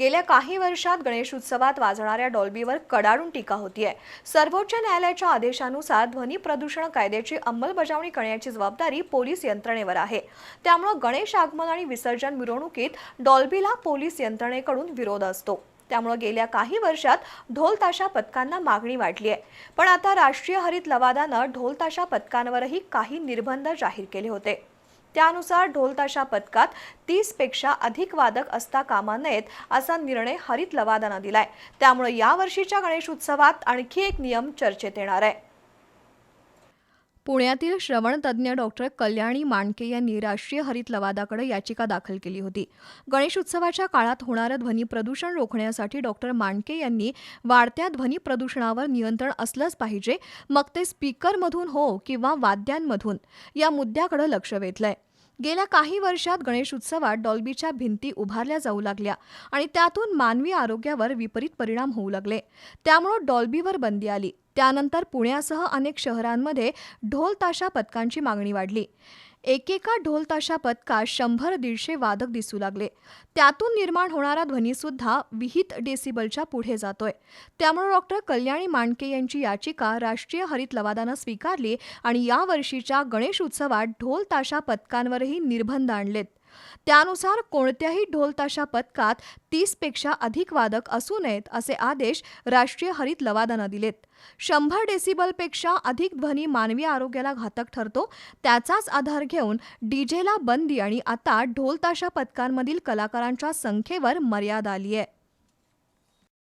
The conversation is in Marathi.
गेल्या काही वर्षात गणेश उत्सवात वाजणाऱ्या डॉल्बीवर कडाडून टीका होतीये. सर्वोच्च न्यायालयाच्या आदेशानुसार ध्वनी प्रदूषण कायद्याची अंमलबजावणी करण्याची जबाबदारी पोलीस यंत्रणेवर आहे. त्यामुळे गणेश आगमन आणि विसर्जन मिरवणुकीत डॉल्बीला पोलीस यंत्रणेकडून विरोध असतो. त्यामुळे गेल्या काही वर्षात ढोल ताशा पथकांना मागणी वाढली आहे पण आता राष्ट्रीय हरित लवादानं ढोल ताशा पथकांवरही काही निर्बंध जाहीर केले होते. त्यानुसार ढोलताशा पथकात तीसपेक्षा अधिक वादक असता कामा नयेत असा निर्णय हरित लवादानं दिलाय. त्यामुळे यावर्षीच्या गणेशोत्सवात गणेश उत्सवात आणखी एक नियम चर्चेत येणार आहे. पुण्यातील श्रवणतज्ञ डॉक्टर कल्याणी मांडके यांनी राष्ट्रीय हरित लवादाकडे याचिका दाखल केली होती. गणेशोत्सवाच्या काळात होणारं ध्वनी प्रदूषण रोखण्यासाठी डॉक्टर मांडके यांनी वाढत्या ध्वनी प्रदूषणावर नियंत्रण असलंच पाहिजे मग ते स्पीकरमधून हो किंवा वाद्यांमधून या मुद्द्याकडे लक्ष वेधलंय. गेल्या काही वर्षात गणेश उत्सवात डॉल्बीच्या भिंती उभारल्या जाऊ लागल्या आणि त्यातून मानवी आरोग्यावर विपरीत परिणाम होऊ लागले. त्यामुळं डॉल्बीवर बंदी आली. त्यानंतर पुण्यासह अनेक शहरांमध्ये ढोल ताशा पथकांची मागणी वाढली. एकेका ढोल ताशा पथकात शंभर दीडशे वादक दिसू लागले. त्यातून निर्माण होणारा ध्वनीसुद्धा विहित डेसिबलच्या पुढे जातोय. त्यामुळे डॉक्टर कल्याणी मांडके यांची याचिका राष्ट्रीय हरित लवादानं स्वीकारली आणि या वर्षीच्या गणेश उत्सवात ढोल ताशा पथकांवरही निर्बंध आणलेत. त्यानुसार कोणत्याही ढोल ताशा पथकात तीसपेक्षा अधिक वादक असू नयेत असे आदेश राष्ट्रीय हरित लवादानं दिलेत. शंभर डेसिबलपेक्षा अधिक ध्वनी मानवी आरोग्याला घातक ठरतो त्याचाच आधार घेऊन डीजेला बंदी आणि आता ढोल ताशा पथकांमधील कलाकारांच्या संख्येवर मर्यादा आली आहे